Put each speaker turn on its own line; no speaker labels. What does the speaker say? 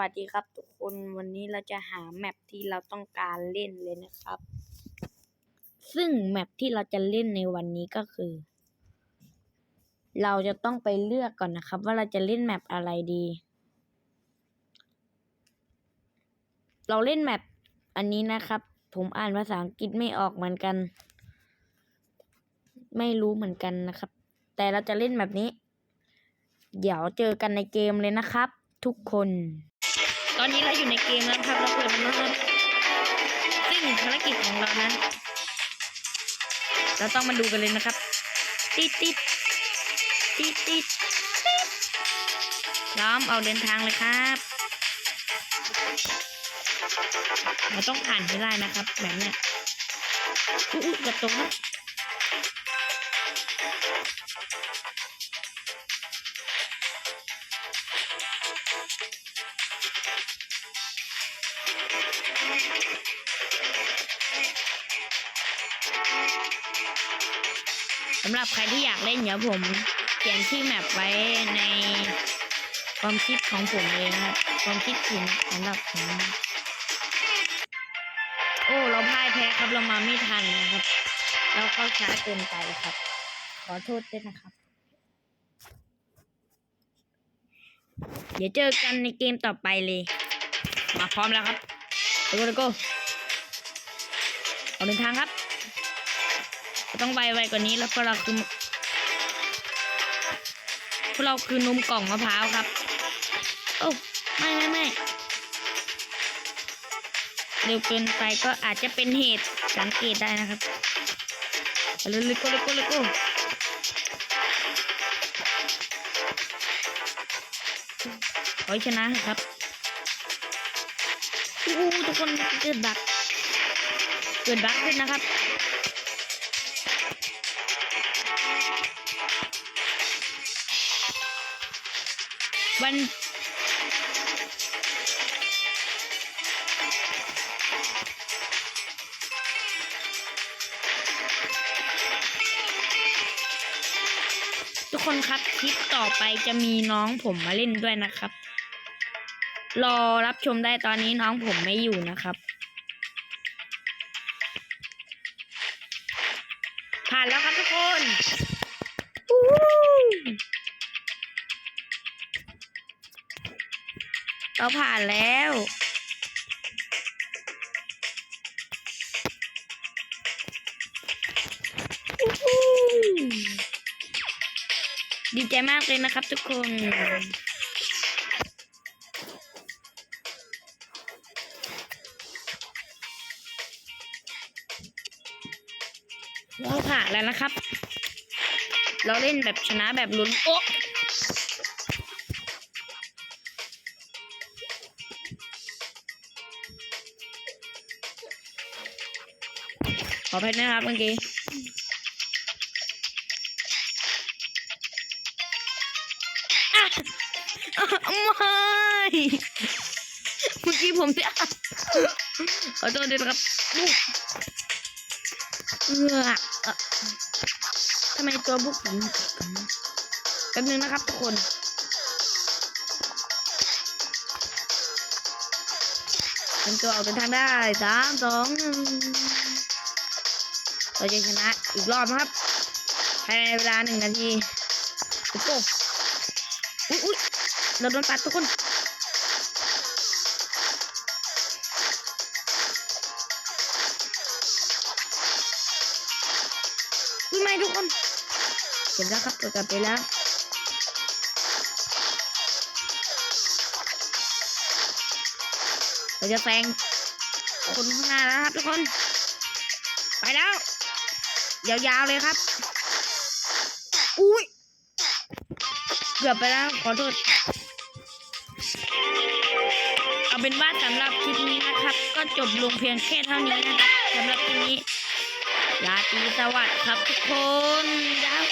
วัสดีครับทุกคนวันนี้เราจะหาแมปที่เราต้องการเล่นเลยนะครับ ซึ่งแมปที่เราจะเล่นในวันนี้ก็คือ เราจะต้องไปเลือกก่อนนะครับ ว่าเราจะเล่นแมปอะไรดี เราเล่นแมปอันนี้นะครับ ผมอ่านภาษาอังกฤษไม่ออกเหมือนกัน ไม่รู้เหมือนกันนะครับ แต่เราจะเล่นแบบนี้ เดี๋ยวเจอกันในเกมเลยนะครับ ทุกคน ตอนนี้เราอยู่ในเกมแล้วครับ เราเปิดมันแล้วครับซึ่งภารกิจของเรานั้น เราต้องมาดูกันเลยนะครับ ติดติดติดติดพร้อมเอาเดินทางเลยครับเราต้องผ่านให้ได้นะครับ แบบเนี้ยอุ๊ยกระตกนะ สำหรับใครที่อยากเล่นเดี๋ยวผมเขียนชื่อแมปไว้ในความคิดของผมเองนะครับความคิดถึงสำหรับผมโอ้ เราพ่ายแพ้ครับเรามาไม่ทันนะครับ เราเข้าช้าเกินไปครับ ขอโทษด้วยนะครับ เดี๋ยวเจอกันในเกมต่อไปเลย มาพร้อมแล้วครับ โก้เลโก้เอาเดินทางครับ ต้องไวไวกว่านี้แล้วพวกเราคือพวกเราคือนมกล่องมะพร้าวครับ โอ้ไม่ไม่ไม่เร็วเกินไปก็อาจจะเป็นเหตุสังเกตได้นะครับเอาเลยเลโก้เลโก้เลโก้ขอให้ชนะครับ ทุกคนเกิดบักเกิดบักขึ้นนะครับวันทุกคนครับคลิปต่อไปจะมีน้องผมมาเล่นด้วยนะครับ รอรับชมได้ตอนนี้น้องผมไม่อยู่นะครับ ผ่านแล้วครับทุกคนเราผ่านแล้วดีใจมากเลยนะครับทุกคน เราผ่านแล้วนะครับ เราเล่นแบบชนะแบบลุ้นโอ๊ะขออภัยนะครับเมื่อกี้อะอะไม่เมื่อกี้ผมจะขอโทษด้วยนะครับ เอือกเอ่อทำไมตัวพวกผมแป๊บนึงนะครับทุกคนเป็นตัวออกเดินทางได้สามสองหนึ่งเราจะชนะอีกรอบนะครับภายในเวลาหนึ่งนาทีโอ้โหอุ๊ยอุ๊ยเราโดนปัดทุกคน ไม่ทุกคนเห็นแล้วครับเกิดกลับไปแล้วเราจะแซงคนข้างหน้าแล้วครับทุกคน ไปแล้ว ยาวๆเลยครับ อุ้ยเกือบไปแล้วขอโทษเอาเป็นว่าสำหรับคลิปนี้นะครับ ก็จบลงเพียงแค่เท่านี้นะครับสำหรับคลิปนี้ ราตรีสวัสดิ์ครับทุกคนยาว